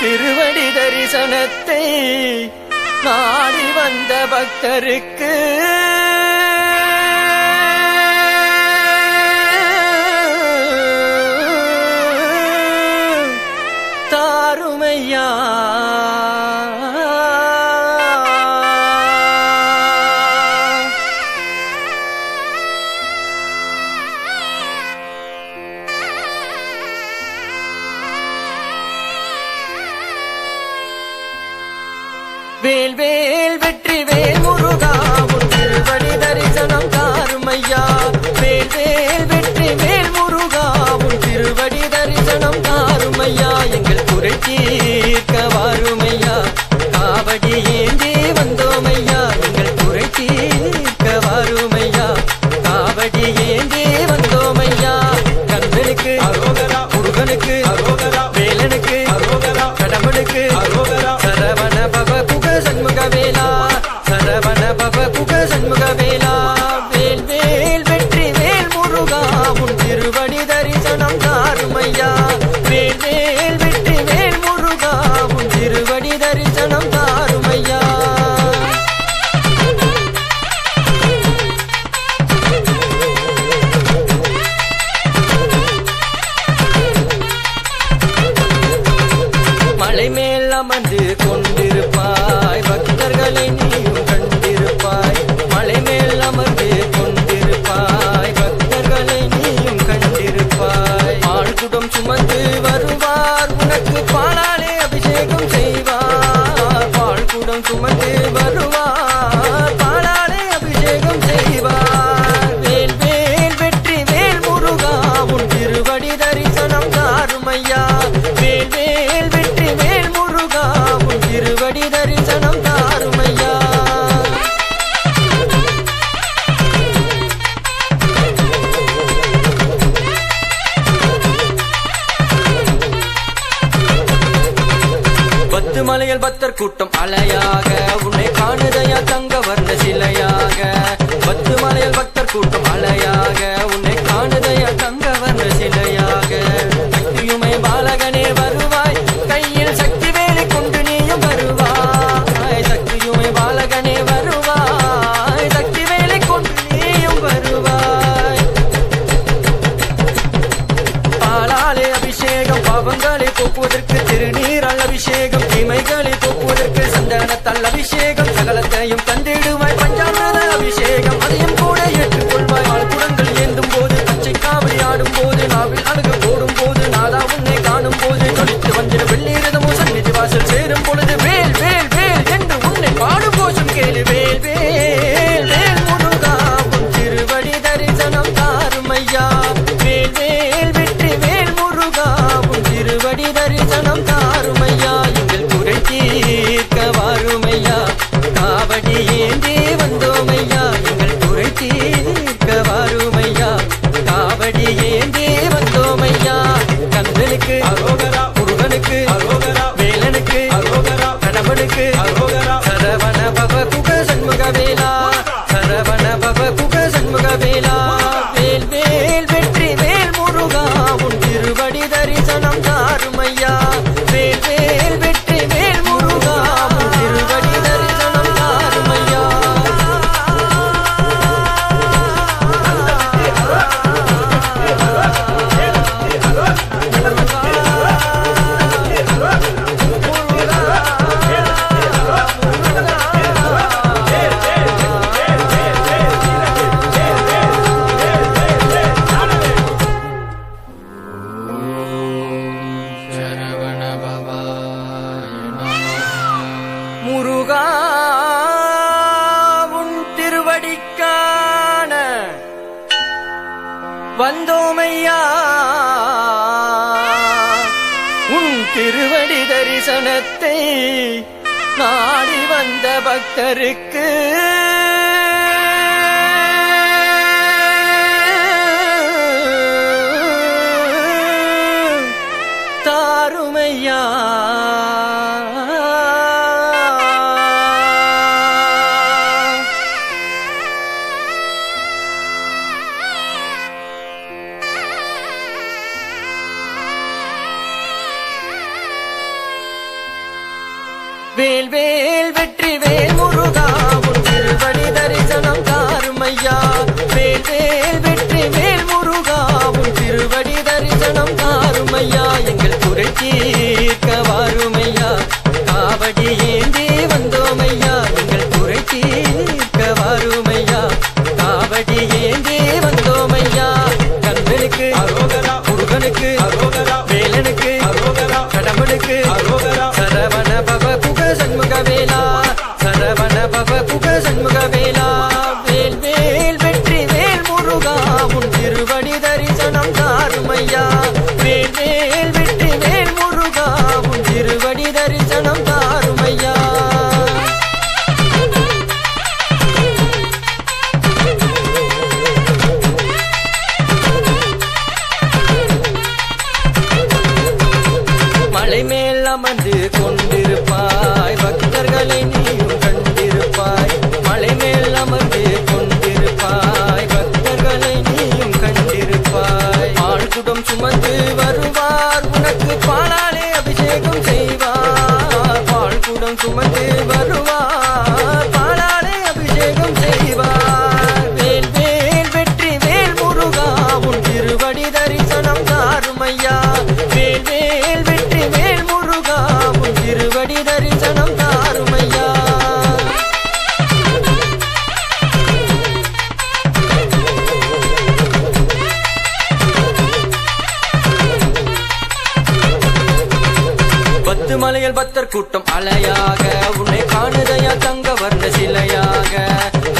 திருவடி தரிசனத்தை நாடி வந்த பக்தருக்கு. தாருமையா. வேல் வேல் வெற்றி வேல் முருகா திருவடி தரிசனம் தாருமையா. வேல் வேல் வெற்றி வேல் முருகா திருவடி தரிசனம் தாருமையா. எங்கள் குறை பத்து மலையில் பத்தர் கூட்டம் அலையாக. உன்னை காணுதையா தங்க வர்ண சிலையாக. பத்து மலையில் பக்தர் கூட்டம் அலையாக. உன்னை மைமைகளை போக்குவதற்கு சந்தனத்தால் அபிஷேகம் சகலத்தையும் தன் ஏந்தி வந்தோமையா? எங்கள் குறை தீர்க்க வாருமையா? காவடி ஏந்தி வந்தோமையா? கந்தலுக்கு திருவடி தரிசனத்தை நாடி வந்த பக்தருக்கு. தாருமையா? வேல் வேல் வெற்றி வேல் முருகா. உங்கள் வழி தரிசனம் தாருமையா வேல் வேல் வெற்றி வேல் முருகா. உன் திருவடி தரிசனம் தாருமையா எங்கள் குறை தீர்க்க வாருமையா காவடி ஏந்தி வந்தோமையா வேலா பத்து மலையில் பத்தர் கூட்டம் அலையாக. உன்னை காணுதையா தங்க வர்ண சிலையாக.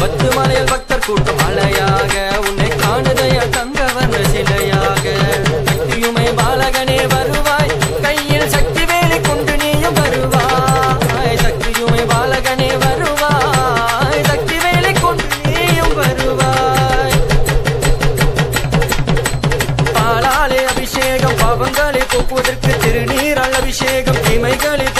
பத்து மலையில் பக்தர் கூட்டம் அலையாக. உன்னை வேகம் தீமைகளில்